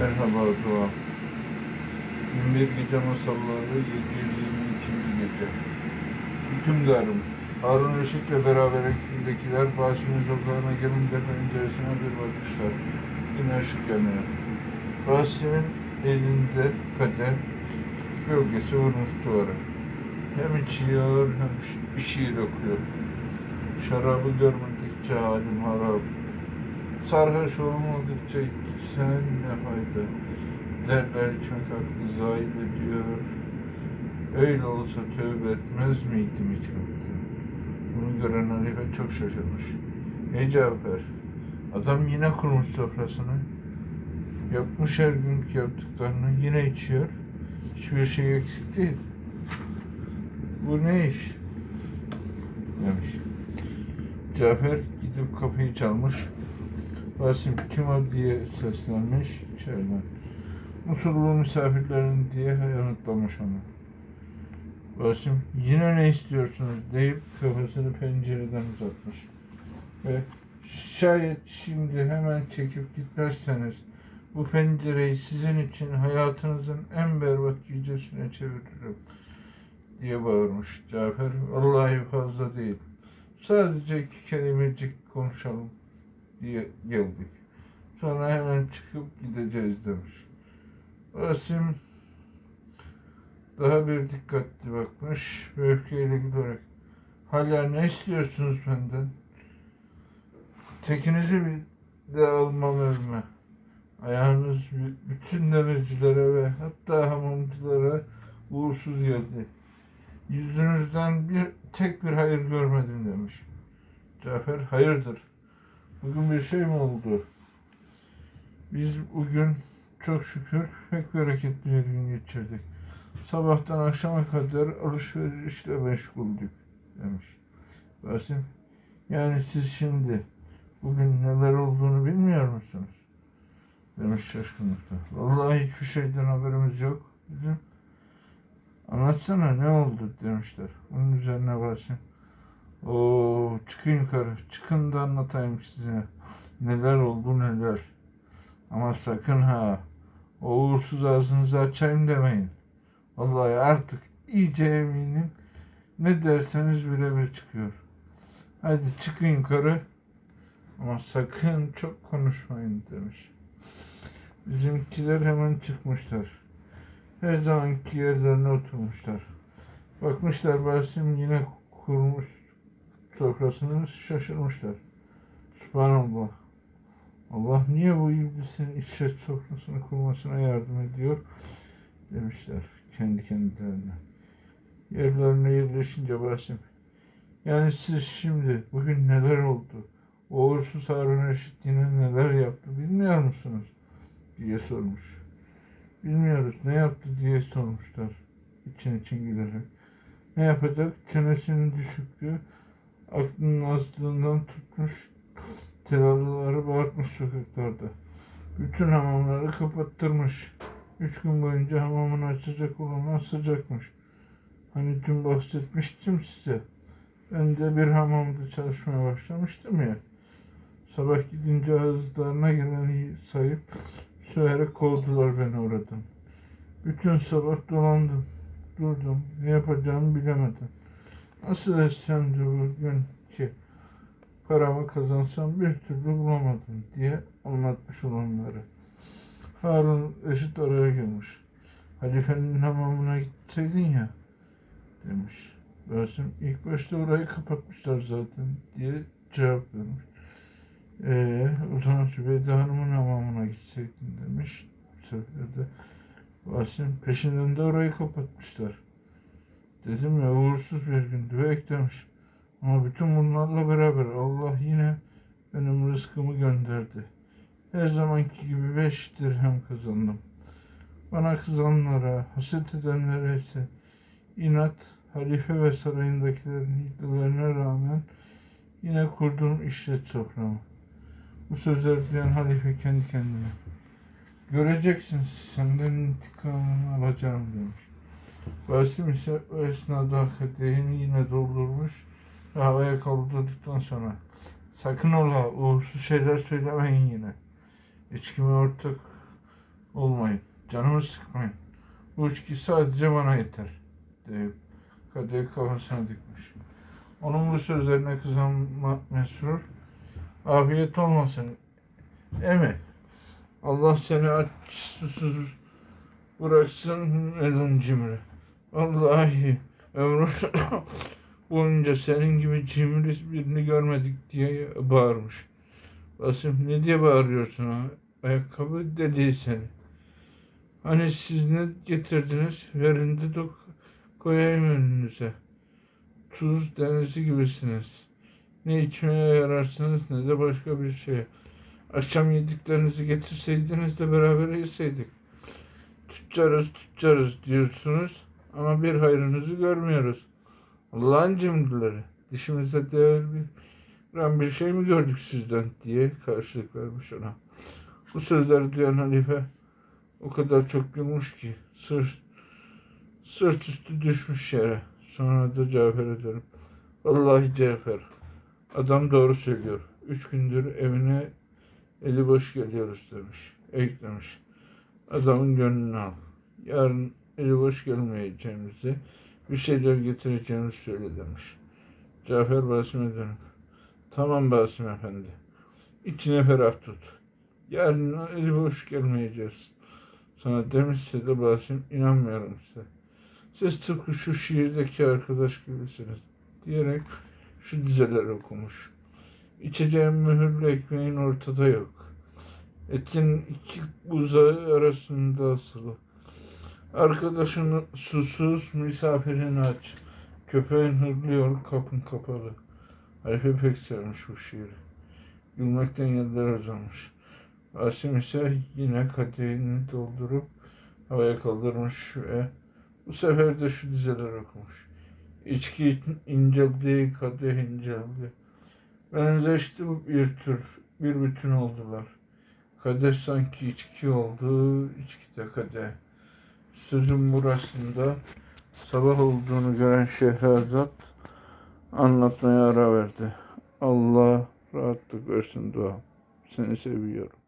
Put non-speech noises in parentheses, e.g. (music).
Merhaba Doğa. 21 Gece Masalları 722. Gece. Hükümdarım, Harun Reşit ve beraberliktekiler Basim'in sokağına gelince penceresine bir bakmışlar. Yine ışık yanıyor. Basim'in elinde kadeh gölgesi vurmuş duvara. Hem içiyor hem şi- şiir okuyor. Şarabı görmedikçe halim harap. Sarhoş olmadıkça sen ne fayda. Derler aklı zayi ediyor. Öyle olsa tövbe etmez miydim içmekten? Bunu gören halife çok şaşırmış. Ey Cafer, adam yine kurmuş sofrasını. Yapmış her günkü yaptıklarını yine içiyor. Hiçbir şey eksik değil. Bu ne iş? Demiş. Cafer gidip kapıyı çalmış. Basim kim diye seslenmiş içeriden. Musullu misafirlerin diye yanıtlamış onu. Basim yine ne istiyorsunuz deyip kafasını pencereden uzatmış. Ve şayet şimdi hemen çekip gitmezseniz bu pencereyi sizin için hayatınızın en berbat gecesine çeviririm diye bağırmış Cafer. Vallahi fazla değil. Sadece iki kelimecik konuşalım geldik. Sonra hemen çıkıp gideceğiz demiş. Basim daha bir dikkatli bakmış öfkeyle giderek hala ne istiyorsunuz benden? Tekinizi bir de almam ölme. Ayağınız bü- bütün demircilere ve hatta hamamcılara uğursuz geldi. Yüzünüzden bir tek bir hayır görmedim demiş. Cafer hayırdır? Bugün bir şey mi oldu? Biz bugün çok şükür pek bereketli bir gün geçirdik. Sabahtan akşama kadar alışverişle meşguldük demiş. Basim, yani siz şimdi bugün neler olduğunu bilmiyor musunuz? Demiş şaşkınlıkla. Vallahi hiçbir şeyden haberimiz yok bizim. Anlatsana ne oldu demişler. Bunun üzerine Basim. Oo çıkın yukarı. Çıkın da anlatayım size. Neler oldu neler. Ama sakın ha. O uğursuz ağzınızı açayım demeyin. Vallahi artık iyice eminim. Ne derseniz birebir çıkıyor. Hadi çıkın yukarı. Ama sakın çok konuşmayın demiş. Bizimkiler hemen çıkmışlar. Her zamanki yerlerine oturmuşlar. Bakmışlar Basim yine kurmuş sofrasını şaşırmışlar. Subhanallah. Allah niye bu iblisin işlet sofrasını kurmasına yardım ediyor demişler kendi kendilerine. Yerlerine yerleşince Basim. Yani siz şimdi bugün neler oldu? O uğursuz Harun Reşit yine neler yaptı bilmiyor musunuz? diye sormuş. Bilmiyoruz ne yaptı diye sormuşlar için için gülerek. Ne yapacak? Çenesinin düşüklüğü aklının azlığından tutmuş telalıları bağırtmış sokaklarda. Bütün hamamları kapattırmış. Üç gün boyunca hamamını açacak olanlar sıcakmış. Hani dün bahsetmiştim size. Ben de bir hamamda çalışmaya başlamıştım ya. Sabah gidince ağızlarına geleni sayıp söyleyerek kovdular beni oradan. Bütün sabah dolandım, durdum. Ne yapacağımı bilemedim. Nasıl etsem de bugün ki paramı kazansam bir türlü bulamadım diye anlatmış olanları. Harun Reşit araya girmiş. Halifenin hamamına gitseydin ya demiş. Rasim ilk başta orayı kapatmışlar zaten diye cevap vermiş. Ee, o zaman Sübeyde Hanım'ın hamamına gitseydin demiş. Bu sefer de Vasim peşinden de orayı kapatmışlar. Dedim ya uğursuz bir gündü ve eklemiş. Ama bütün bunlarla beraber Allah yine benim rızkımı gönderdi. Her zamanki gibi beş dirhem kazandım. Bana kızanlara, haset edenlere ise inat, halife ve sarayındakilerin hiddelerine rağmen yine kurduğum işlet soframı. Bu sözleri duyan halife kendi kendine. Göreceksin senden intikamını alacağım demiş. Basim ise o esnada kadehini yine doldurmuş ve havaya kaldırdıktan sonra sakın ola uğursuz şeyler söylemeyin yine. İçkime ortak olmayın. Canımı sıkmayın. Bu içki sadece bana yeter. Deyip kadehi kafasına dikmiş. Onun bu sözlerine kızan Mesrur afiyet olmasın. Emi Allah seni aç susuz bıraksın elin cimri. Vallahi ömrüm (coughs) boyunca senin gibi cimri birini görmedik diye bağırmış. Basım ne diye bağırıyorsun ha? Ayakkabı deliği seni. Hani siz ne getirdiniz? Verin de dok koyayım önünüze. Tuz denizi gibisiniz. Ne içmeye yararsınız ne de başka bir şeye. Akşam yediklerinizi getirseydiniz de beraber yeseydik. Tüccarız tüccarız diyorsunuz ama bir hayrınızı görmüyoruz. Allah'ın cimrileri. Dişimizde değer bir, bir şey mi gördük sizden diye karşılık vermiş ona. Bu sözleri duyan halife o kadar çok gülmüş ki sırt, sırt üstü düşmüş yere. Sonra da Cafer'e dönüp Vallahi Cafer adam doğru söylüyor. Üç gündür evine eli boş geliyoruz demiş. Eklemiş. Adamın gönlünü al. Yarın eli boş gelmeyeceğimizi bir şeyler getireceğimizi söyle demiş. Cafer Basim'e dönüp Tamam Basim Efendi. İçine ferah tut. Yarın eli boş gelmeyeceğiz. Sana demişse de Basim inanmıyorum size. Siz tıpkı şu şiirdeki arkadaş gibisiniz. Diyerek şu dizeler okumuş. İçeceğim mühürlü ekmeğin ortada yok. Etin iki buzağı arasında asılı. Arkadaşın susuz, misafirin aç. Köpeğin hırlıyor, kapın kapalı. Halife pek sevmiş bu şiiri. Gülmekten yerler uzamış. Asim ise yine kadehini doldurup havaya kaldırmış ve bu sefer de şu dizeler okumuş. İçki inceldi, kadeh inceldi. Benzeşti bir tür, bir bütün oldular. Kadeh sanki içki oldu, içki de kadeh. Sözün burasında sabah olduğunu gören Şehrazat anlatmaya ara verdi. Allah rahatlık versin dua. Seni seviyorum.